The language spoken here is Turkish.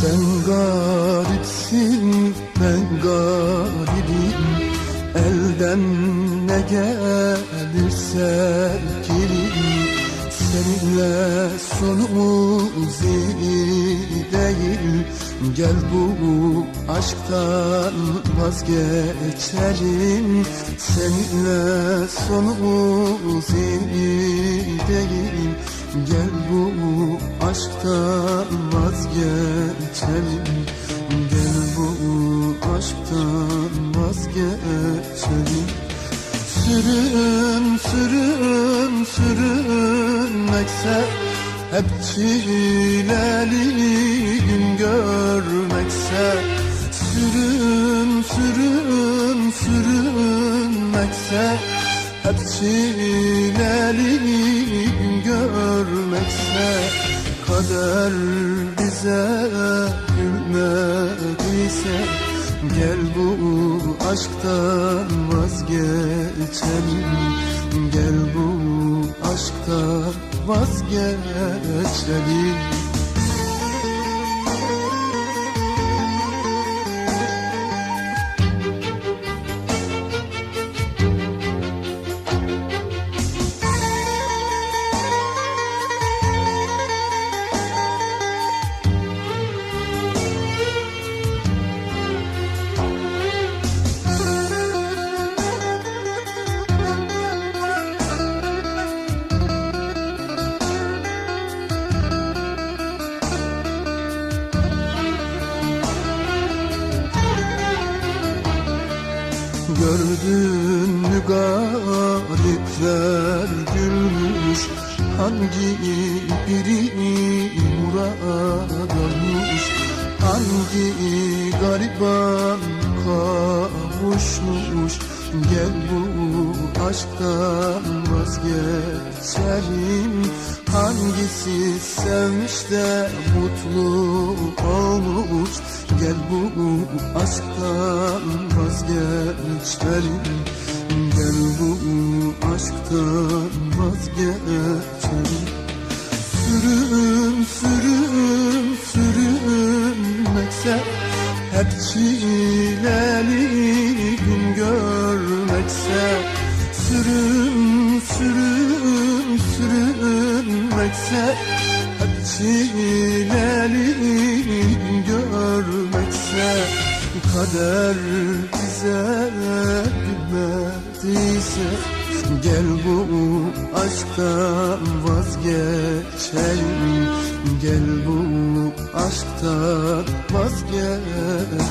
Sen garipsin ben garibim Elden ne gelirse gelir Seninle sonumuz iyi değil. Gel bu aşktan vazgeçelim Seninle sonumuz iyi değil. Gel bu aşktan vazgeçelim. Gel bu aşktan vazgeçelim. Sürün sürün sürünmekse Hep çileli gün görmekse. Sürün sürün sürünmekse Hep çileli gün görmekse Kader bize gülmediyse Gel bu aşktan vazgeçelim. Gel bu aşktan vazgeçelim Gördün mü galipler gülmüş? Hangi biri murad olmuş Hangi gariban kavuşmuş? Gel bu aşktan vazgeçelim. Hangisi sevmiş de mutlu olmuş? Gel bu aşktan vazgeçelim Gel bu aşktan vazgeçelim. Sürün sürün sürünmekse Hep çileli gün görmekse. Sürün sürün sürünmekse Hep çileli gün görmekse. Kader bize gülmediyse Gel bu aşktan vazgeçelim. Gel bu aşktan vazgeçelim